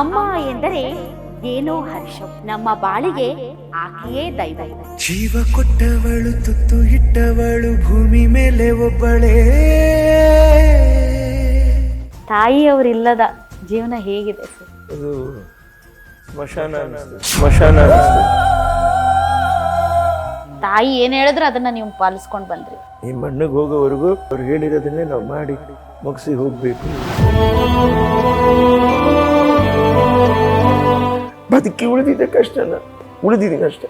ಎಂದರೆ ಏನೋ ಹರ್ಷ. ನಮ್ಮ ಬಾಳಿಗೆ ಆಕೆಯೇ ದೈವ. ಜೀವ ಕೊಟ್ಟವಳು ತುತ್ತು ಇಟ್ಟವಳು ಭೂಮಿ ಮೇಲೆ ಒಬ್ಬಳೇ. ತಾಯಿಯವರಿಲ್ಲದ ಜೀವನ ಹೇಗಿದೆ ಸರ್? ಸ್ಮಶಾನ ತಾಯಿ ಏನ್ ಹೇಳಿದ್ರೆ ಅದನ್ನ ನೀವು ಪಾಲಿಸ್ಕೊಂಡು ಬಂದ್ರಿ. ಈ ಮಣ್ಣಿಗೆ ಹೋಗೋವರೆಗೂ ಅವ್ರು ಹೇಳಿರೋದನ್ನೇ ನಾವು ಮಾಡಿ ಮುಗಿಸಿ ಹೋಗ್ಬೇಕು. ಬದುಕಿ ಉಳಿದಿದ್ದೆ ಕಷ್ಟನ ಉಳಿದಿದ್ದೀನಿ ಅಷ್ಟೇ.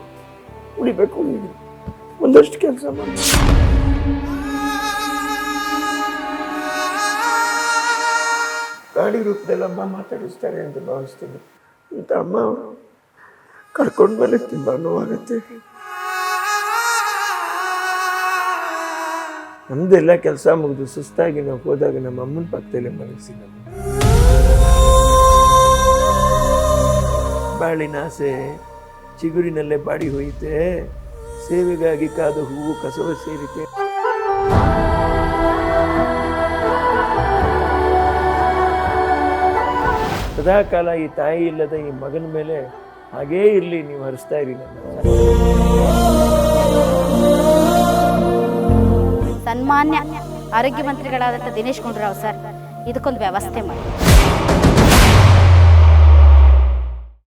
ಉಳಿಬೇಕು, ಉಳಿದಿದ್ದೀನಿ. ಒಂದಷ್ಟು ಕೆಲಸ ಮಾಡಿ. ಗಾಡಿ ರೂಪದಲ್ಲಿ ಅಮ್ಮ ಮಾತಾಡಿಸ್ತಾರೆ ಅಂತ ಭಾವಿಸ್ತೀನಿ. ಅಂತ ಅಮ್ಮ ಕರ್ಕೊಂಡು ಮೇಲೆ ತುಂಬ ನೋವಾಗುತ್ತೆ. ನಮ್ದೆಲ್ಲ ಕೆಲಸ ಮುಗಿದು ಸುಸ್ತಾಗಿ ನಾವು ಹೋದಾಗ ನಮ್ಮ ಅಮ್ಮನ ಪಕ್ಕದಲ್ಲಿ ಮಲಗಿಸಿ ನಮ್ಮ ಬಾಳಿನ ಆಸೆ ಚಿಗುರಿನಲ್ಲೇ ಬಾಡಿ ಹೋಯಿತೆ. ಸೇವೆಗಾಗಿ ಕಾದ ಹೂವು ಕಸವ ಸೇರಿತೆ. ಸದಾ ಕಾಲ ಈ ತಾಯಿ ಇಲ್ಲದ ಈ ಮಗನ ಮೇಲೆ ಹಾಗೇ ಇರಲಿ, ನೀವು ಹರಿಸ್ತಾ ಇರಿ ಸನ್ಮಾನ್ಯ ಆರೋಗ್ಯ ಮಂತ್ರಿಗಳಾದಂಥ ದಿನೇಶ್ ಗುಂಡೂರಾವ್ ಸರ್, ಇದಕ್ಕೊಂದು ವ್ಯವಸ್ಥೆ ಮಾಡಿ.